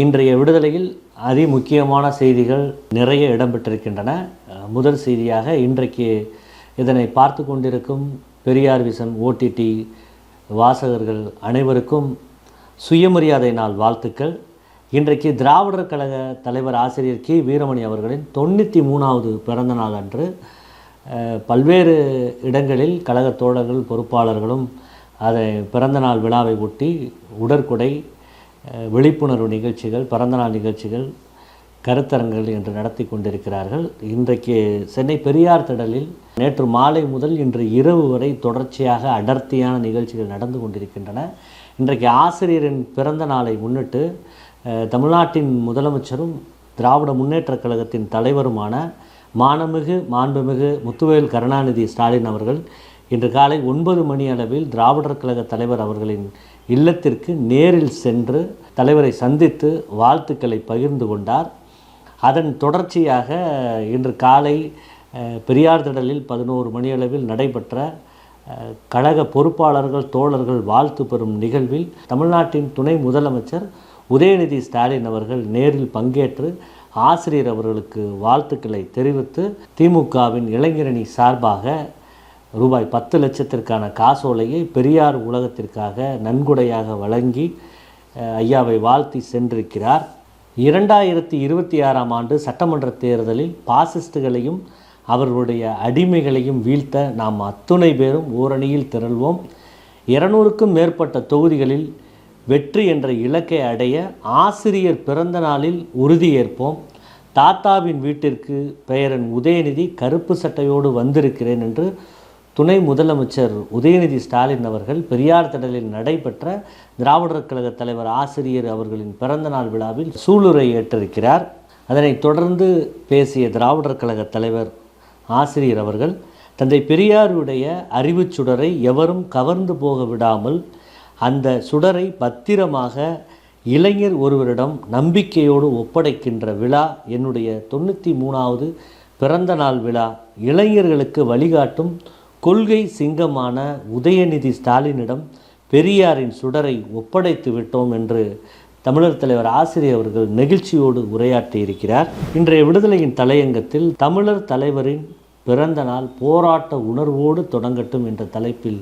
இன்றைய விடுதலையில் அதி முக்கியமான செய்திகள் நிறைய இடம்பெற்றிருக்கின்றன. முதல் செய்தியாக இன்றைக்கு இதனை பார்த்து கொண்டிருக்கும் பெரியார் விசன் ஓடிடி வாசகர்கள் அனைவருக்கும் சுயமரியாதை நாள் வாழ்த்துக்கள். இன்றைக்கு திராவிடர் கழக தலைவர் ஆசிரியர் கி. வீரமணி அவர்களின் தொண்ணூற்றி மூணாவது பிறந்த நாள் அன்று பல்வேறு இடங்களில் கழக தோழர்கள் பொறுப்பாளர்களும் அதை பிறந்தநாள் விழாவை ஒட்டி உடற்குடை விழிப்புணர்வு நிகழ்ச்சிகள் பிறந்தநாள் நிகழ்ச்சிகள் கருத்தரங்குகள் என்று நடத்தி கொண்டிருக்கிறார்கள். இன்றைக்கு சென்னை பெரியார் திடலில் நேற்று மாலை முதல் இன்று இரவு வரை தொடர்ச்சியாக அடர்த்தியான நிகழ்ச்சிகள் நடந்து கொண்டிருக்கின்றன. இன்றைக்கு ஆசிரியரின் பிறந்த நாளை முன்னிட்டு தமிழ்நாட்டின் முதலமைச்சரும் திராவிட முன்னேற்றக் கழகத்தின் தலைவருமான மானமிகு மாண்புமிகு முத்துவேல் கருணாநிதி ஸ்டாலின் அவர்கள் இன்று காலை ஒன்பது மணி அளவில் திராவிடர் கழக தலைவர் அவர்களின் இல்லத்திற்கு நேரில் சென்று தலைவரை சந்தித்து வாழ்த்துக்களை பகிர்ந்து கொண்டார். அதன் தொடர்ச்சியாக இன்று காலை பெரியார் திடலில் பதினோரு மணியளவில் நடைபெற்ற கழக பொறுப்பாளர்கள் தோழர்கள் வாழ்த்து பெறும் நிகழ்வில் தமிழ்நாட்டின் துணை முதலமைச்சர் உதயநிதி ஸ்டாலின் அவர்கள் நேரில் பங்கேற்று ஆசிரியர் அவர்களுக்கு வாழ்த்துக்களை தெரிவித்து திமுகவின் இளைஞரணி சார்பாக ரூபாய் பத்து லட்சத்திற்கான காசோலையை பெரியார் உலகத்திற்காக நன்கொடையாக வழங்கி ஐயாவை வாழ்த்தி சென்றிருக்கிறார். இரண்டாயிரத்தி இருபத்தி ஆறாம் ஆண்டு சட்டமன்ற தேர்தலில் பாசிஸ்டுகளையும் அவர்களுடைய அடிமைகளையும் வீழ்த்த நாம் அத்துணை பேரும் ஓரணியில் திரள்வோம். இருநூறுக்கும் மேற்பட்ட தொகுதிகளில் வெற்றி என்ற இலக்கை அடைய ஆசிரியர் பிறந்த நாளில் உறுதியேற்போம் தாத்தாவின் வீட்டிற்கு பெயரன் உதயநிதி கருப்பு சட்டையோடு வந்திருக்கிறேன் என்று துணை முதலமைச்சர் உதயநிதி ஸ்டாலின் அவர்கள் பெரியார் திடலில் நடைபெற்ற திராவிடர் கழக தலைவர் ஆசிரியர் அவர்களின் பிறந்தநாள் விழாவில் சூளுரை ஏற்றிருக்கிறார். அதனைத் தொடர்ந்து பேசிய திராவிடர் கழக தலைவர் ஆசிரியர் அவர்கள் தந்தை பெரியாருடைய அறிவுச் சுடரை எவரும் கவர்ந்து போக விடாமல் அந்த சுடரை பத்திரமாக இளைஞர் ஒருவரிடம் நம்பிக்கையோடு ஒப்படைக்கின்ற விழா என்னுடைய தொண்ணூற்றி மூணாவது பிறந்த நாள் விழா இளைஞர்களுக்கு வழிகாட்டும் கொள்கை சிங்கமான உதயநிதி ஸ்டாலினிடம் பெரியாரின் சுடரை ஒப்படைத்து விட்டோம் என்று தமிழர் தலைவர் ஆசிரியர் அவர்கள் நெகிழ்ச்சியோடு உரையாற்றி இருக்கிறார். இன்றைய விடுதலையின் தலையங்கத்தில் தமிழர் தலைவரின் பிறந்த நாள் போராட்ட உணர்வோடு தொடங்கட்டும் என்ற தலைப்பில்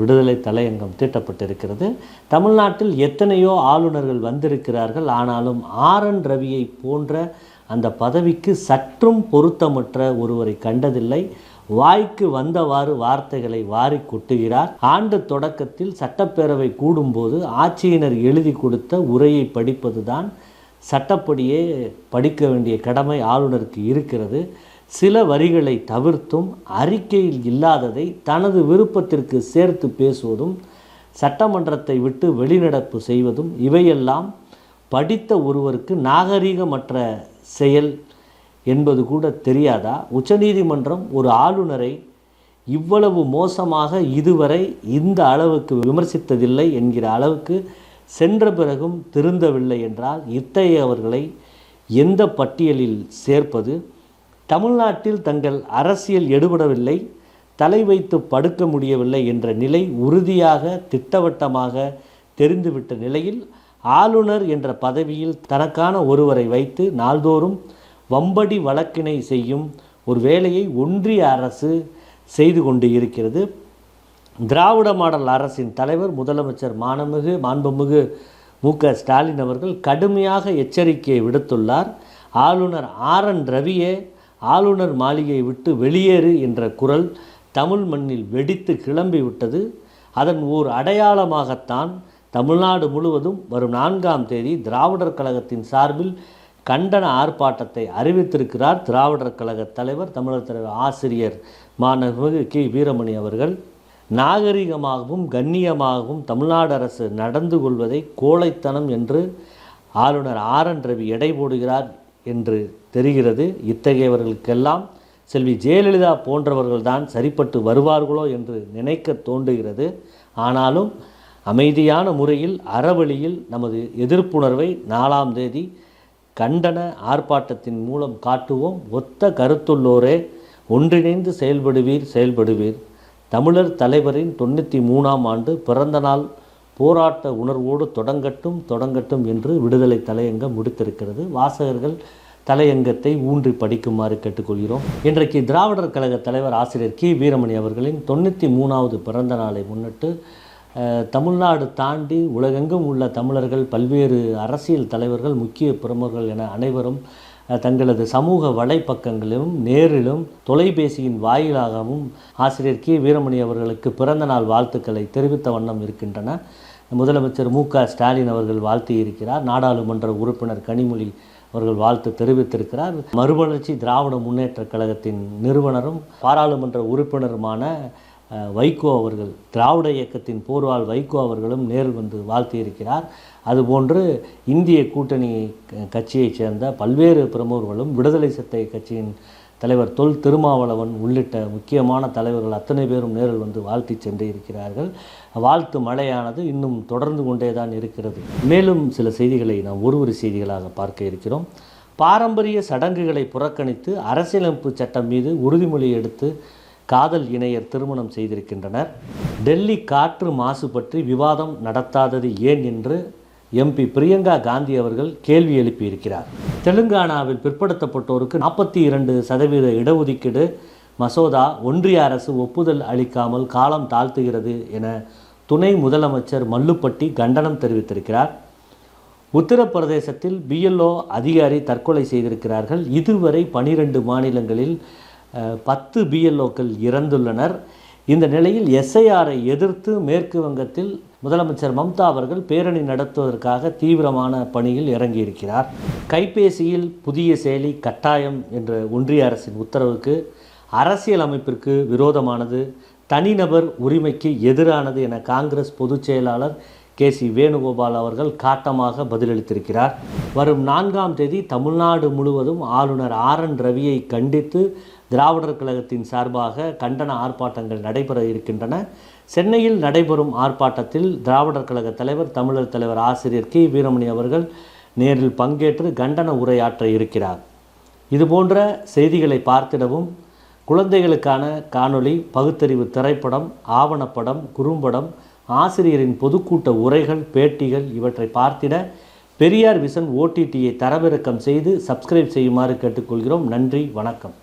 விடுதலை தலையங்கம் தீட்டப்பட்டிருக்கிறது. தமிழ்நாட்டில் எத்தனையோ ஆளுநர்கள் வந்திருக்கிறார்கள். ஆனாலும் ஆர் என் ரவியை போன்ற அந்த பதவிக்கு சற்றும் பொருத்தமற்ற ஒருவரை கண்டதில்லை. வாய்க்கு வந்தவாறு வார்த்தைகளை வாரி கொட்டுகிறார். ஆண்டு தொடக்கத்தில் சட்டப்பேரவை கூடும்போது ஆட்சியினர் எழுதி கொடுத்த உரையை படிப்பதுதான் சட்டப்படியே படிக்க வேண்டிய கடமை ஆளுநருக்கு இருக்கிறது. சில வரிகளை தவிர்த்தும் அறிக்கையில் இல்லாததை தனது விருப்பத்திற்கு சேர்த்து பேசுவதும் சட்டமன்றத்தை விட்டு வெளிநடப்பு செய்வதும் இவையெல்லாம் படித்த ஒருவருக்கு நாகரீகமற்ற செயல் என்பது கூட தெரியாதா? உச்சநீதிமன்றம் ஒரு ஆளுநரை இவ்வளவு மோசமாக இதுவரை இந்த அளவுக்கு விமர்சித்ததில்லை என்கிற அளவுக்கு சென்ற பிறகும் திருந்தவில்லை என்றால் இத்தகையவர்களை எந்த பட்டியலில் சேர்ப்பது? தமிழ்நாட்டில் தங்கள் அரசியல் எடுபடவில்லை தலை வைத்து படுக்க முடியவில்லை என்ற நிலை உறுதியாக திட்டவட்டமாக தெரிந்துவிட்ட நிலையில் ஆளுநர் என்ற பதவியில் தனக்கான ஒருவரை வைத்து நாள்தோறும் வம்படி வழக்கினை செய்யும் ஒரு வேலையை ஒன்றிய அரசு செய்து கொண்டு இருக்கிறது. திராவிட மாடல் அரசின் தலைவர் முதலமைச்சர் மானமிகு மாண்புமிகு மு க ஸ்டாலின் அவர்கள் கடுமையாக எச்சரிக்கையை விடுத்துள்ளார். ஆளுநர் ஆர் என் ரவியே ஆளுநர் மாளிகையை விட்டு வெளியேறு என்ற குரல் தமிழ் மண்ணில் வெடித்து கிளம்பிவிட்டது அதன் ஓர் அடையாளமாகத்தான் தமிழ்நாடு முழுவதும் வரும் நான்காம் தேதி திராவிடர் கழகத்தின் சார்பில் கண்டன ஆர்ப்பாட்டத்தை அறிவித்திருக்கிறார் திராவிடர் கழக தலைவர் தமிழர் தலைவர் ஆசிரியர் மாணவமிகு கி. வீரமணி அவர்கள். நாகரிகமாகவும் கண்ணியமாகவும் தமிழ்நாடு அரசு நடந்து கொள்வதை கோழைத்தனம் என்று ஆளுநர் ஆர். என். ரவி எடை போடுகிறார் என்று தெரிகிறது. இத்தகையவர்களுக்கெல்லாம் செல்வி ஜெயலலிதா போன்றவர்கள்தான் சரிப்பட்டு வருவார்களோ என்று நினைக்க தோன்றுகிறது. ஆனாலும் அமைதியான முறையில் அறவழியில் நமது எதிர்ப்புணர்வை நாலாம் தேதி கண்டன ஆர்ப்பாட்டத்தின் மூலம் காட்டுவோம். ஒத்த கருத்துள்ளோரே ஒன்றிணைந்து செயல்படுவீர் செயல்படுவீர். தமிழர் தலைவரின் தொண்ணூற்றி மூணாம் ஆண்டு பிறந்த நாள் போராட்ட உணர்வோடு தொடங்கட்டும் தொடங்கட்டும் என்று விடுதலை தலையங்கம் முடித்திருக்கிறது. வாசகர்கள் தலையங்கத்தை ஊன்றி படிக்குமாறு கேட்டுக்கொள்கிறோம். இன்றைக்கு திராவிடர் கழக தலைவர் ஆசிரியர் கி. வீரமணி அவர்களின் தொண்ணூற்றி மூணாவது பிறந்த நாளை முன்னிட்டு தமிழ்நாடு தாண்டி உலகெங்கும் உள்ள தமிழர்கள் பல்வேறு அரசியல் தலைவர்கள் முக்கிய பிரமுகர்கள் என அனைவரும் தங்களது சமூக வலைப்பக்கங்களிலும் நேரிலும் தொலைபேசியின் வாயிலாகவும் ஆசிரியர் கே. வீரமணி அவர்களுக்கு பிறந்த நாள் வாழ்த்துக்களை தெரிவித்த வண்ணம் இருக்கின்றன. முதலமைச்சர் மு. க. ஸ்டாலின் அவர்கள் வாழ்த்தியிருக்கிறார். நாடாளுமன்ற உறுப்பினர் கனிமொழி அவர்கள் வாழ்த்து தெரிவித்திருக்கிறார். மறுமலர்ச்சி திராவிட முன்னேற்றக் கழகத்தின் நிறுவனரும் பாராளுமன்ற உறுப்பினருமான வைகோ அவர்கள் திராவிட இயக்கத்தின் போர்வால் வைகோ அவர்களும் நேரில் வந்து வாழ்த்தியிருக்கிறார். அதுபோன்று இந்திய கூட்டணி க- கட்சியைச் சேர்ந்த பல்வேறு பிரமுகர்களும் விடுதலை சித்தை கட்சியின் தலைவர் தொல் திருமாவளவன் உள்ளிட்ட முக்கியமான தலைவர்கள் அத்தனை பேரும் நேரில் வந்து வாழ்த்தி சென்று இருக்கிறார்கள் வாழ்த்து மழையானது இன்னும் தொடர்ந்து கொண்டே தான் இருக்கிறது. மேலும் சில செய்திகளை நாம் ஒரு ஒரு செய்திகளாக பார்க்க இருக்கிறோம். பாரம்பரிய சடங்குகளை புறக்கணித்து அரசியலமைப்பு சட்டம் மீது உறுதிமொழி எடுத்து காதல் இணையர் திருமணம் செய்திருக்கின்றனர். டெல்லி காற்று மாசு பற்றி விவாதம் நடத்தாதது ஏன் என்று எம்பி பிரியங்கா காந்தி அவர்கள் கேள்வி எழுப்பியிருக்கிறார். தெலுங்கானாவில் பிற்படுத்தப்பட்டோருக்கு நாற்பத்தி இரண்டு சதவீத இடஒதுக்கீடு மசோதா ஒன்றிய அரசு ஒப்புதல் அளிக்காமல் காலம் தாழ்த்துகிறது என துணை முதலமைச்சர் மல்லுப்பட்டி கண்டனம் தெரிவித்திருக்கிறார். உத்தரப்பிரதேசத்தில் பிஎல்ஓ அதிகாரி தற்கொலை செய்திருக்கிறார்கள். இதுவரை பனிரெண்டு மாநிலங்களில் பத்து பிஎல்ஓக்கள் இறந்துள்ளனர். இந்த நிலையில் எஸ்ஐஆரை எதிர்த்து மேற்கு வங்கத்தில் முதலமைச்சர் மம்தா அவர்கள் பேரணி நடத்துவதற்காக தீவிரமான பணியில் இறங்கியிருக்கிறார். கைபேசியில் புதிய செயலி கட்டாயம் என்ற ஒன்றிய அரசின் உத்தரவுக்கு அரசியல் அமைப்பிற்கு விரோதமானது தனிநபர் உரிமைக்கு எதிரானது என காங்கிரஸ் பொதுச் செயலாளர் கே சி வேணுகோபால் அவர்கள் காட்டமாக பதிலளித்திருக்கிறார். வரும் நான்காம் தேதி தமிழ்நாடு முழுவதும் ஆளுநர் ஆர் என் ரவியை கண்டித்து திராவிடர் கழகத்தின் சார்பாக கண்டன ஆர்ப்பாட்டங்கள் நடைபெற இருக்கின்றன. சென்னையில் நடைபெறும் ஆர்ப்பாட்டத்தில் திராவிடர் கழக தலைவர் தமிழர் தலைவர் ஆசிரியர் கி. வீரமணி அவர்கள் நேரில் பங்கேற்று கண்டன உரையாற்ற இருக்கிறார். இதுபோன்ற செய்திகளை பார்த்திடவும் குழந்தைகளுக்கான காணொளி பகுத்தறிவு திரைப்படம் ஆவணப்படம் குறும்படம் ஆசிரியரின் பொதுக்கூட்ட உரைகள் பேட்டிகள் இவற்றை பார்த்திட பெரியார் விசன் ஓடிடியை தரவிறக்கம் செய்து சப்ஸ்கிரைப் செய்யுமாறு கேட்டுக்கொள்கிறோம். நன்றி வணக்கம்.